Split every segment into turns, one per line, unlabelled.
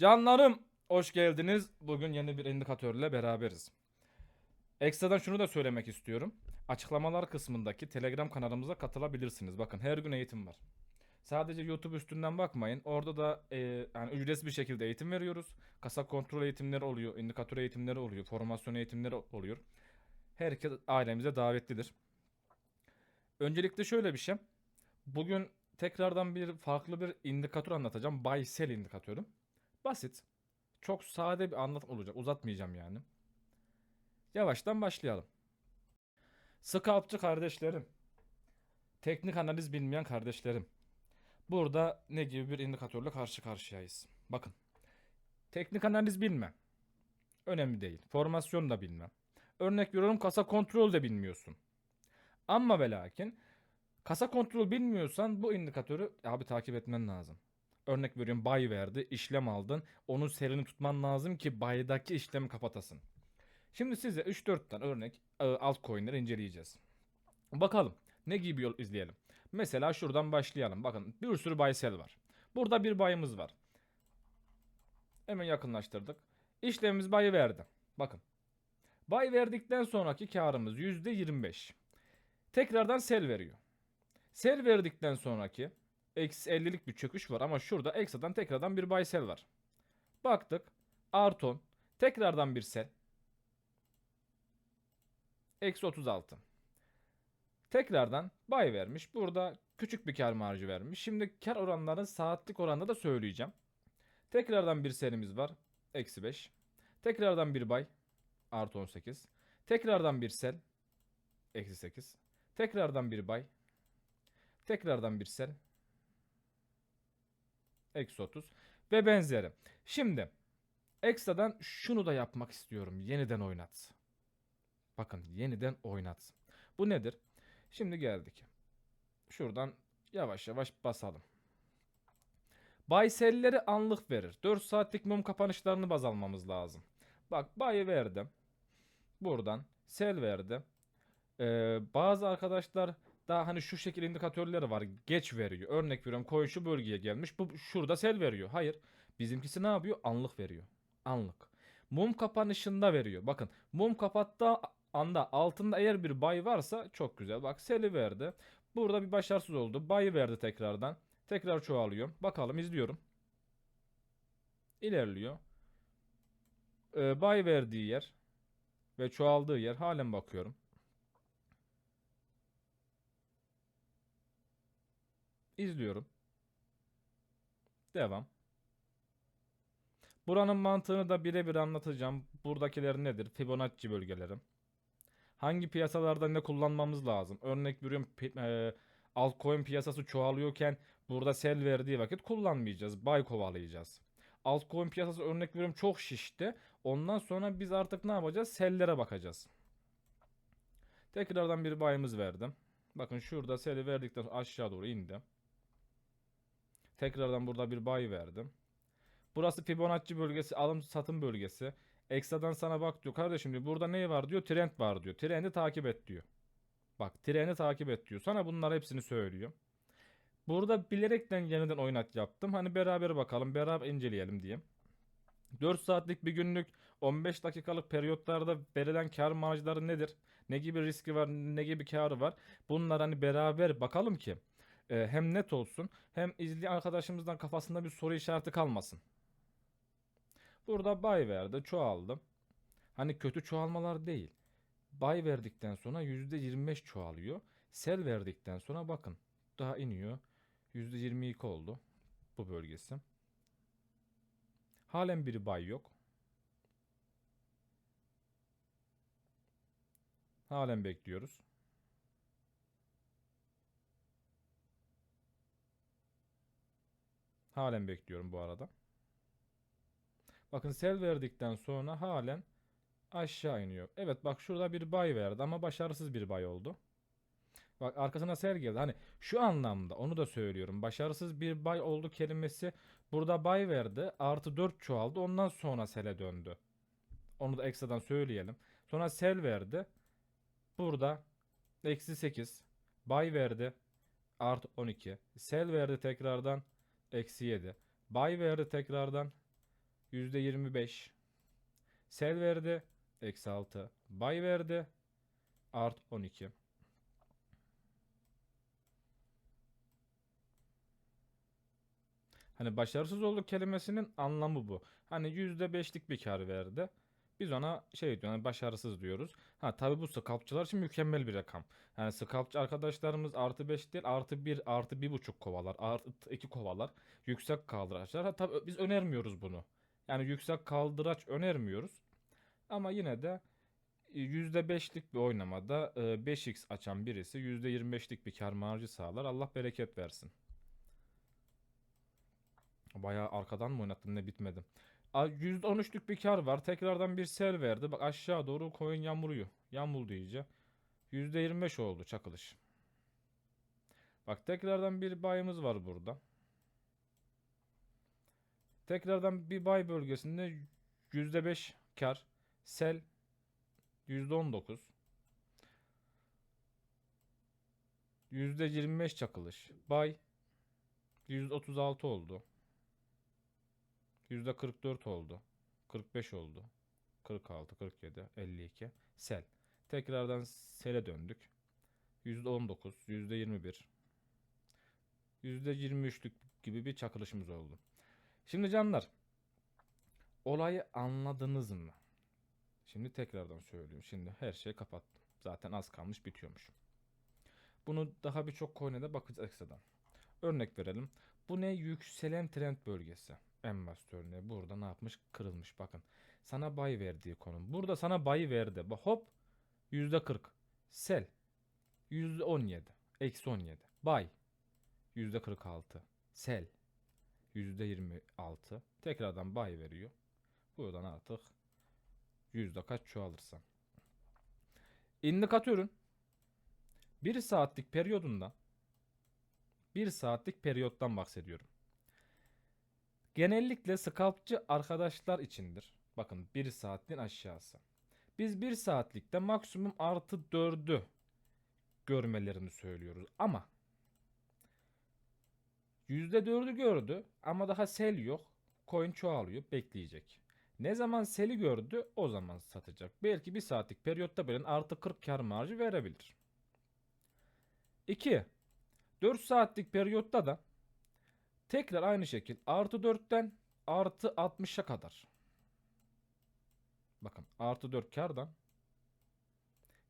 Canlarım hoş geldiniz. Bugün yeni bir indikatörle beraberiz. Ekstradan şunu da söylemek istiyorum. Açıklamalar kısmındaki Telegram kanalımıza katılabilirsiniz. Bakın her gün eğitim var. Sadece YouTube üstünden bakmayın. Orada da e, yani ücretsiz bir şekilde eğitim veriyoruz. Kasa kontrol eğitimleri oluyor, indikatör eğitimleri oluyor, formasyon eğitimleri oluyor. Herkes ailemize davetlidir. Öncelikle şöyle bir şey. Bugün tekrardan bir farklı bir indikatör anlatacağım. Buy sell indikatörü. Basit. Çok sade bir anlatım olacak. Uzatmayacağım yani. Yavaştan başlayalım. Scalpçı kardeşlerim. Teknik analiz bilmeyen kardeşlerim. Burada ne gibi bir indikatörle karşı karşıyayız. Bakın. Teknik analiz bilme. Önemli değil. Formasyon da bilmem. Örnek veriyorum kasa kontrol de bilmiyorsun. Ama ve lakin kasa kontrol bilmiyorsan bu indikatörü abi takip etmen lazım. Örnek veriyorum buy verdi, işlem aldın. Onun serini tutman lazım ki buy'daki işlemi kapatasın. Şimdi size 3-4 tane örnek e, altcoin'leri inceleyeceğiz. Bakalım ne gibi yol izleyelim. Mesela şuradan başlayalım. Bakın bir sürü buy sell var. Burada bir buy'ımız var. Hemen yakınlaştırdık. İşlemimiz buy verdi. Bakın. Buy verdikten sonraki karımız %25. Tekrardan sell veriyor. Sell verdikten sonraki eksi 50'lik bir çöküş var ama şurada ekstradan tekrardan bir buy sell var. Baktık. Arton. Tekrardan bir sell. Eksi 36. Tekrardan buy vermiş. Burada küçük bir kar marjı vermiş. Şimdi kar oranlarını saatlik oranda da söyleyeceğim. Tekrardan bir sellimiz var. Eksi 5. Tekrardan bir buy. Artı 18. Tekrardan bir sell. Eksi 8. Tekrardan bir buy. Tekrardan bir sell. Eksi 30. Ve benzeri. Şimdi ekstradan şunu da yapmak istiyorum. Yeniden oynat. Bakın yeniden oynat. Bu nedir? Şimdi geldik. Şuradan yavaş yavaş basalım. Buy sell'leri anlık verir. 4 saatlik mum kapanışlarını baz almamız lazım. Bak buy verdim. Buradan sell verdi. Ee, bazı arkadaşlar daha hani şu şekil indikatörleri var. Geç veriyor. Örnek veriyorum coin şu bölgeye gelmiş. Bu şurada sell veriyor. Hayır. Bizimkisi ne yapıyor? Anlık veriyor. Anlık. Mum kapanışında veriyor. Bakın mum kapattığı anda altında eğer bir buy varsa çok güzel. Bak sell'i verdi. Burada bir başarısız oldu. Buy verdi tekrardan. Tekrar çoğalıyor. Bakalım izliyorum. İlerliyor. Ee, buy verdiği yer ve çoğaldığı yer halen bakıyorum. İzliyorum. Devam. Buranın mantığını da birebir anlatacağım. Buradakiler nedir? Fibonacci bölgeleri. Hangi piyasalarda ne kullanmamız lazım? Örnek veriyorum e, altcoin piyasası çoğalıyorken burada sell verdiği vakit kullanmayacağız. Buy kovalayacağız. Altcoin piyasası örnek veriyorum çok şişti. Ondan sonra biz artık ne yapacağız? Sell'lere bakacağız. Tekrardan bir buy'ımız verdim. Bakın şurada sell'i verdikten sonra aşağı doğru indi. Tekrardan burada bir buy verdim. Burası Fibonacci bölgesi, alım satım bölgesi. Ekstradan sana bak diyor kardeşim diyor burada ne var diyor trend var diyor. Trendi takip et diyor. Bak trendi takip et diyor. Sana bunlar hepsini söylüyor. Burada bilerekten yeniden oynat yaptım. Hani beraber bakalım beraber inceleyelim diye. 4 saatlik bir günlük 15 dakikalık periyotlarda verilen kar marjları nedir? Ne gibi riski var, ne gibi karı var? Bunlar hani beraber bakalım ki e, hem net olsun hem izleyen arkadaşımızdan kafasında bir soru işareti kalmasın. Burada buy verdi, çoğaldı. Hani kötü çoğalmalar değil. Buy verdikten sonra %25 çoğalıyor. Sell verdikten sonra bakın daha iniyor. %22 oldu bu bölgesi. Halen bir buy yok. Halen bekliyoruz. Halen bekliyorum bu arada. Bakın sell verdikten sonra halen aşağı iniyor. Evet bak şurada bir buy verdi ama başarısız bir buy oldu. Bak arkasına sell geldi. Hani şu anlamda onu da söylüyorum. Başarısız bir buy oldu kelimesi burada buy verdi. Artı 4 çoğaldı. Ondan sonra sell'e döndü. Onu da ekstradan söyleyelim. Sonra sell verdi. Burada eksi 8. Buy verdi. Artı 12. Sell verdi tekrardan. Eksi 7. Buy verdi tekrardan. %25. Sel verdi. Eksi 6. Bay verdi. Art 12. Hani başarısız olduk kelimesinin anlamı bu. Hani %5'lik bir kar verdi. Biz ona şey diyor, hani başarısız diyoruz. Ha tabi bu scalpçılar için mükemmel bir rakam. Yani scalpçı arkadaşlarımız artı 5 değil artı 1 artı 1,5 kovalar artı 2 kovalar. Yüksek kaldıraçlar. Ha tabi biz önermiyoruz bunu. Yani yüksek kaldıraç önermiyoruz. Ama yine de e, %5'lik bir oynamada e, 5x açan birisi %25'lik bir kar marjı sağlar. Allah bereket versin. Bayağı arkadan mı oynattım ne bitmedi. A, %13'lük bir kar var. Tekrardan bir sel verdi. Bak aşağı doğru koyun yamuruyor. Yamuldu iyice. %25 oldu çakılış. Bak tekrardan bir bayımız var burada. Tekrardan bir bay bölgesinde %5 kar. Sel %19. %25 çakılış. Bay %36 oldu. %44 oldu. 45 oldu. 46, 47, 52. Sel. Tekrardan sele döndük. %19, %21. %23'lük gibi bir çakılışımız oldu. Şimdi canlar. Olayı anladınız mı? Şimdi tekrardan söylüyorum. Şimdi her şeyi kapattım. Zaten az kalmış bitiyormuş. Bunu daha birçok coin'e bakacağız ekstradan. Örnek verelim. Bu ne? Yükselen trend bölgesi. En basit örneği. Burada ne yapmış? Kırılmış. Bakın. Sana bay verdiği konum. Burada sana bayı verdi. Bak hop. %40. Sel. %17. Eksi 17. Bay. %46. Sel. %26. Tekrardan bay veriyor. Buradan artık yüzde kaç çoğalırsa. İndikatörün 1 saatlik periyodunda 1 saatlik periyottan bahsediyorum. Genellikle scalpçı arkadaşlar içindir. Bakın 1 saatin aşağısı. Biz 1 saatlikte maksimum artı 4'ü görmelerini söylüyoruz. Ama %4'ü gördü ama daha sel yok. Coin çoğalıyor bekleyecek. Ne zaman seli gördü o zaman satacak. Belki bir saatlik periyotta böyle artı 40 kar marjı verebilir. 2. 4 saatlik periyotta da tekrar aynı şekil artı 4'ten artı 60'a kadar. Bakın artı 4 kardan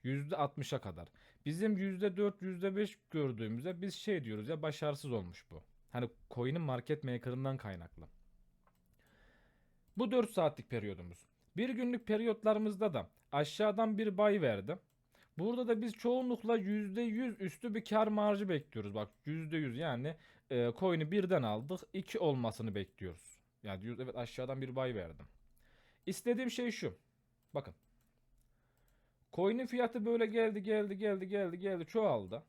%60'a kadar. Bizim %4 %5 gördüğümüzde biz şey diyoruz ya başarısız olmuş bu. Hani coin'in market maker'ından kaynaklı. Bu 4 saatlik periyodumuz. Bir günlük periyotlarımızda da aşağıdan bir bay verdi. Burada da biz çoğunlukla %100 üstü bir kar marjı bekliyoruz. Bak %100 yani e, coin'i birden aldık 2 olmasını bekliyoruz. Yani diyoruz evet aşağıdan bir bay verdim. İstediğim şey şu. Bakın. Coin'in fiyatı böyle geldi geldi geldi geldi geldi çoğaldı.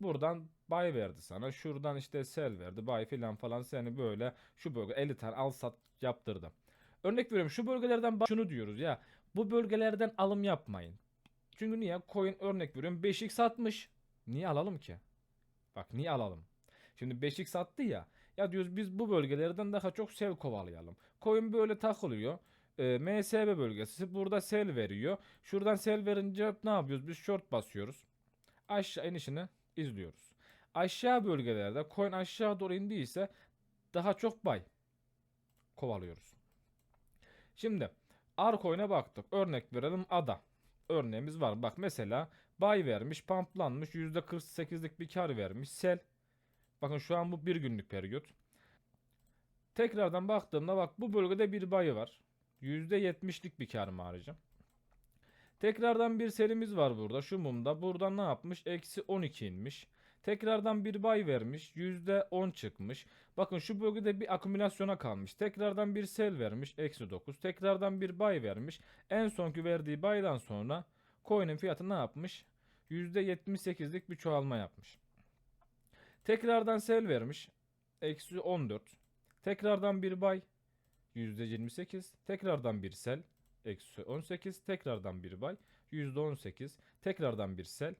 Buradan buy verdi sana. Şuradan işte sell verdi. Buy filan falan seni böyle şu bölge 50 tane al sat yaptırdı. Örnek veriyorum şu bölgelerden şunu diyoruz ya. Bu bölgelerden alım yapmayın. Çünkü niye? Coin örnek veriyorum 5x atmış. Niye alalım ki? Bak niye alalım? Şimdi 5x attı ya. Ya diyoruz biz bu bölgelerden daha çok sell kovalayalım. Coin böyle takılıyor. E, MSB bölgesi burada sell veriyor. Şuradan sell verince ne yapıyoruz? Biz short basıyoruz. Aşağı inişini izliyoruz. Aşağı bölgelerde coin aşağı doğru indiyse daha çok buy kovalıyoruz. Şimdi Arcoin'e baktık. Örnek verelim ADA. Örneğimiz var. Bak mesela buy vermiş, pumplanmış, %48'lik bir kar vermiş. Sell. Bakın şu an bu bir günlük periyot. Tekrardan baktığımda bak bu bölgede bir buy var. %70'lik bir kar marjı. Tekrardan bir serimiz var burada. Şu mumda. Buradan ne yapmış? Eksi 12 inmiş. Tekrardan bir bay vermiş. %10 çıkmış. Bakın şu bölgede bir akümülasyona kalmış. Tekrardan bir sel vermiş. Eksi 9. Tekrardan bir bay vermiş. En sonki verdiği baydan sonra coin'in fiyatı ne yapmış? %78'lik bir çoğalma yapmış. Tekrardan sel vermiş. Eksi 14. Tekrardan bir bay. %28. Tekrardan bir sel. Eksi 18. Tekrardan bir bay. %18. Tekrardan bir sel.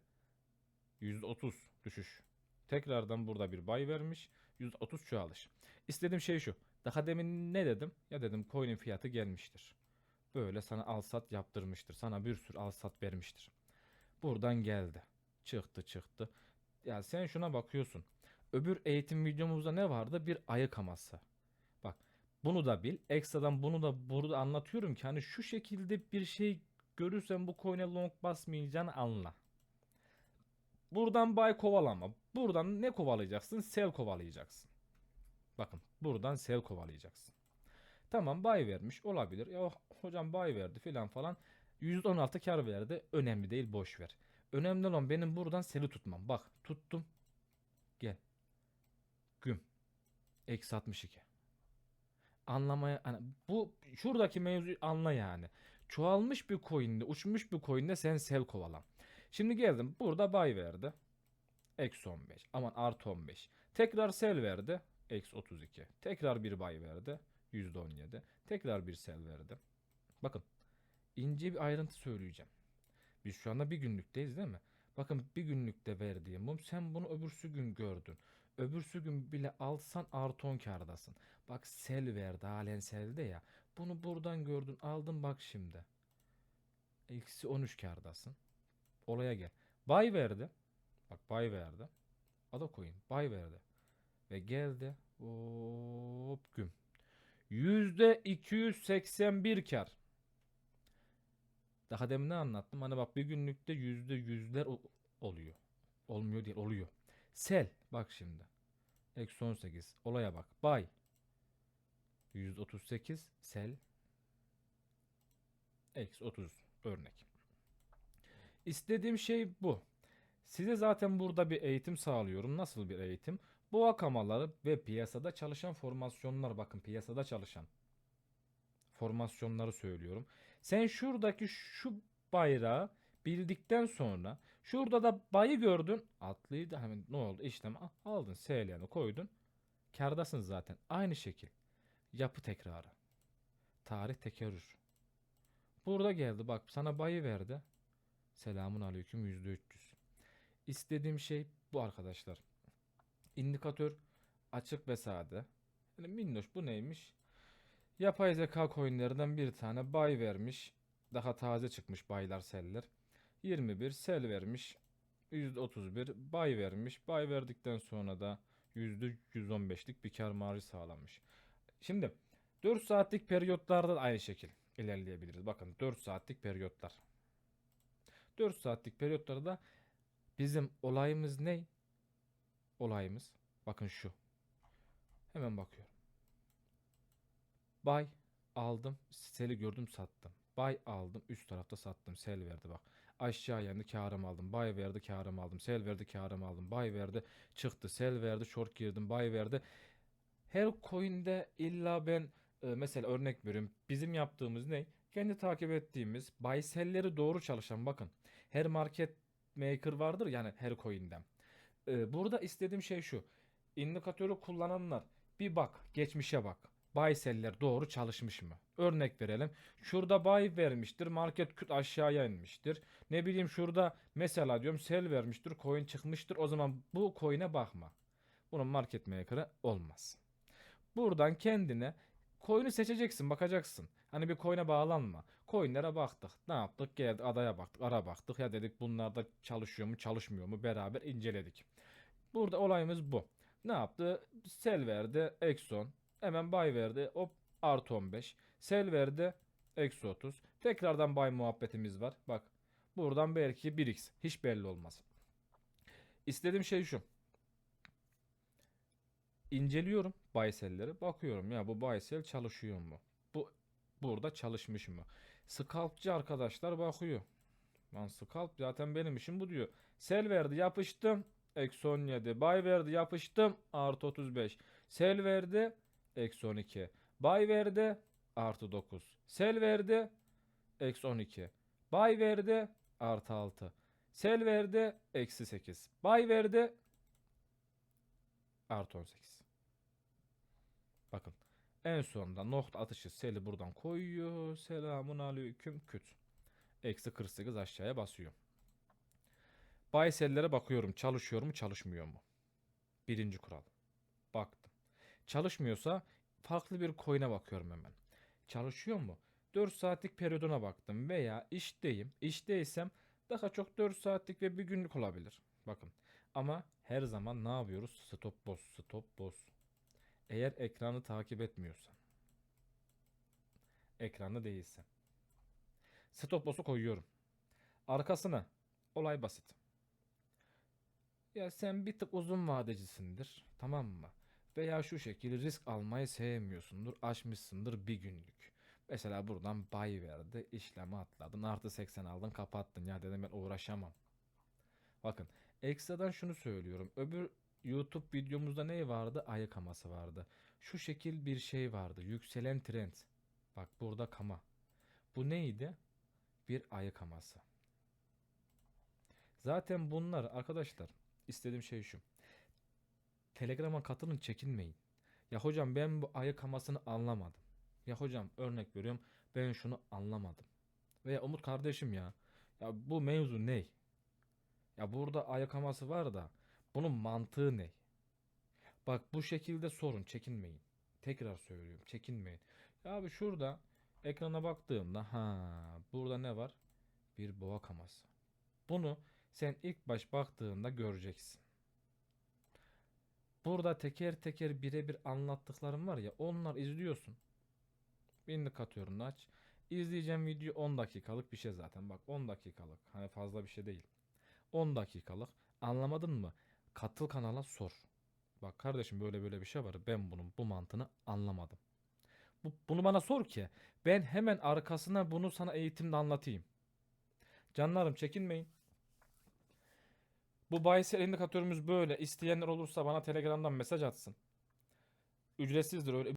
%30 düşüş. Tekrardan burada bir bay vermiş. %30 çoğalış. İstediğim şey şu. Daha demin ne dedim? Ya dedim coin'in fiyatı gelmiştir. Böyle sana al sat yaptırmıştır. Sana bir sürü al sat vermiştir. Buradan geldi. Çıktı çıktı. Ya sen şuna bakıyorsun. Öbür eğitim videomuzda ne vardı? Bir ayı kaması. Bak bunu da bil. Ekstradan bunu da burada anlatıyorum ki hani şu şekilde bir şey görürsen bu coin'e long basmayacağını anla. Buradan buy kovalama. Buradan ne kovalayacaksın? Sell kovalayacaksın. Bakın buradan sell kovalayacaksın. Tamam buy vermiş olabilir. Ya hocam buy verdi filan falan. %16 kar verdi. Önemli değil boş ver. Önemli olan benim buradan sell'i tutmam. Bak tuttum. Gel. Güm. Eksi 62. Anlamaya hani bu şuradaki mevzuyu anla yani. Çoğalmış bir coin'de, uçmuş bir coin'de sen sell kovalan. Şimdi geldim. Burada buy verdi. Eksi 15. Aman artı 15. Tekrar sell verdi. Eksi 32. Tekrar bir buy verdi. %17. Tekrar bir sell verdi. Bakın. ince bir ayrıntı söyleyeceğim. Biz şu anda bir günlükteyiz değil mi? Bakın bir günlükte verdiğim mum sen bunu öbürsü gün gördün. Öbürsü gün bile alsan artı 10 kârdasın. Bak sel verdi halen selde ya. Bunu buradan gördün aldın bak şimdi. Eksi 13 kârdasın. Olaya gel. Bay verdi. Bak bay verdi. Ada koyayım. Bay verdi. Ve geldi. Hop güm. Yüzde 281 kar. Daha demin ne anlattım? Hani bak bir günlükte yüzde yüzler oluyor. Olmuyor değil oluyor. Sel. Bak şimdi. Eksi 18. Olaya bak. Bay. 138. Sel. Eksi 30. Örnek. İstediğim şey bu. Size zaten burada bir eğitim sağlıyorum. Nasıl bir eğitim? Bu akamaları ve piyasada çalışan formasyonlar bakın piyasada çalışan formasyonları söylüyorum. Sen şuradaki şu bayrağı bildikten sonra şurada da bayı gördün. Atlıyı da hemen ne oldu? İşlem a- aldın. SL'ni koydun. Kardasın zaten. Aynı şekil. Yapı tekrarı. Tarih tekerrür. Burada geldi bak sana bayı verdi. Selamun aleyküm %300. İstediğim şey bu arkadaşlar. İndikatör açık ve sade. Yani minnoş bu neymiş? Yapay zeka coinlerinden bir tane buy vermiş. Daha taze çıkmış baylar seller. 21 sell vermiş. %31 buy vermiş. Buy verdikten sonra da %115'lik bir kar marjı sağlanmış. Şimdi 4 saatlik periyotlarda da aynı şekil ilerleyebiliriz. Bakın 4 saatlik periyotlar. 4 saatlik periyotlarda bizim olayımız ne? Olayımız bakın şu. Hemen bakıyorum. Buy aldım. Sel'i gördüm sattım. Buy aldım. Üst tarafta sattım. Sell verdi bak. Aşağı yendi karımı aldım. Buy verdi karımı aldım. Sell verdi karımı aldım. Buy verdi çıktı. Sell verdi short girdim. Buy verdi. Her coin'de illa ben e, mesela örnek veriyorum. Bizim yaptığımız ne? Kendi takip ettiğimiz buy sell'leri doğru çalışan bakın. Her market maker vardır yani her coin'den. E, burada istediğim şey şu. İndikatörü kullananlar bir bak, geçmişe bak. Buy sell'ler doğru çalışmış mı? Örnek verelim. Şurada buy vermiştir. Market küt aşağıya inmiştir. Ne bileyim şurada mesela diyorum sell vermiştir. Coin çıkmıştır. O zaman bu coin'e bakma. Bunun market maker'ı olmaz. Buradan kendine coin'i seçeceksin, bakacaksın. Hani bir coin'e bağlanma. Coin'lere baktık. Ne yaptık? Geldik adaya baktık, ara baktık. Ya dedik bunlar da çalışıyor mu, çalışmıyor mu? Beraber inceledik. Burada olayımız bu. Ne yaptı? Sell verdi. Exxon. Hemen buy verdi. Hop artı 15. Sell verdi. Eksi 30. Tekrardan buy muhabbetimiz var. Bak. Buradan belki 1x. Hiç belli olmaz. İstediğim şey şu. İnceliyorum buy sell'leri. Bakıyorum ya bu buy sell çalışıyor mu? Bu burada çalışmış mı? Scalpçı arkadaşlar bakıyor. Lan scalp zaten benim işim bu diyor. Sell verdi yapıştım. Eksi 17. Buy verdi yapıştım. Artı 35. Sell verdi. Eksi 12. Buy verdi. Artı 9. Sell verdi. Eksi 12. Buy verdi. Artı 6. Sell verdi. Eksi 8. Buy verdi. Artı 18. Bakın. En sonunda nokta atışı seli buradan koyuyor. Selamun aleyküm küt. Eksi 48 aşağıya basıyor. Buy sellere bakıyorum. Çalışıyor mu çalışmıyor mu? Birinci kural. Baktım. Çalışmıyorsa farklı bir coin'e bakıyorum hemen. Çalışıyor mu? 4 saatlik periyoduna baktım veya işteyim. İşteysem daha çok 4 saatlik ve bir günlük olabilir. Bakın. Ama her zaman ne yapıyoruz? Stop boss, stop boss. Eğer ekranı takip etmiyorsan. Ekranda değilsen. Stop boss'u koyuyorum. Arkasına olay basit. Ya sen bir tık uzun vadecisindir. Tamam mı? Veya şu şekilde risk almayı sevmiyorsundur. Aşmışsındır bir günlük. Mesela buradan bay verdi. işlemi atladın. Artı 80 aldın kapattın. Ya dedim ben uğraşamam. Bakın ekstradan şunu söylüyorum. Öbür YouTube videomuzda ne vardı? Ayı kaması vardı. Şu şekil bir şey vardı. Yükselen trend. Bak burada kama. Bu neydi? Bir ayı kaması. Zaten bunlar arkadaşlar istediğim şey şu. Telegram'a katılın çekinmeyin. Ya hocam ben bu ayı kamasını anlamadım. Ya hocam örnek veriyorum ben şunu anlamadım. Veya Umut kardeşim ya. Ya bu mevzu ne? Ya burada ayı kaması var da bunun mantığı ne? Bak bu şekilde sorun çekinmeyin. Tekrar söylüyorum çekinmeyin. Ya abi şurada ekrana baktığımda ha burada ne var? Bir boğa kaması. Bunu sen ilk baş baktığında göreceksin. Burada teker teker birebir anlattıklarım var ya onlar izliyorsun. Birini katıyorum aç. İzleyeceğim video 10 dakikalık bir şey zaten. Bak 10 dakikalık. Hani fazla bir şey değil. 10 dakikalık. Anlamadın mı? Katıl kanala sor. Bak kardeşim böyle böyle bir şey var. Ben bunun bu mantığını anlamadım. Bu, bunu bana sor ki ben hemen arkasına bunu sana eğitimde anlatayım. Canlarım çekinmeyin. Bu bayisel indikatörümüz böyle. İsteyenler olursa bana Telegram'dan mesaj atsın. Ücretsizdir öyle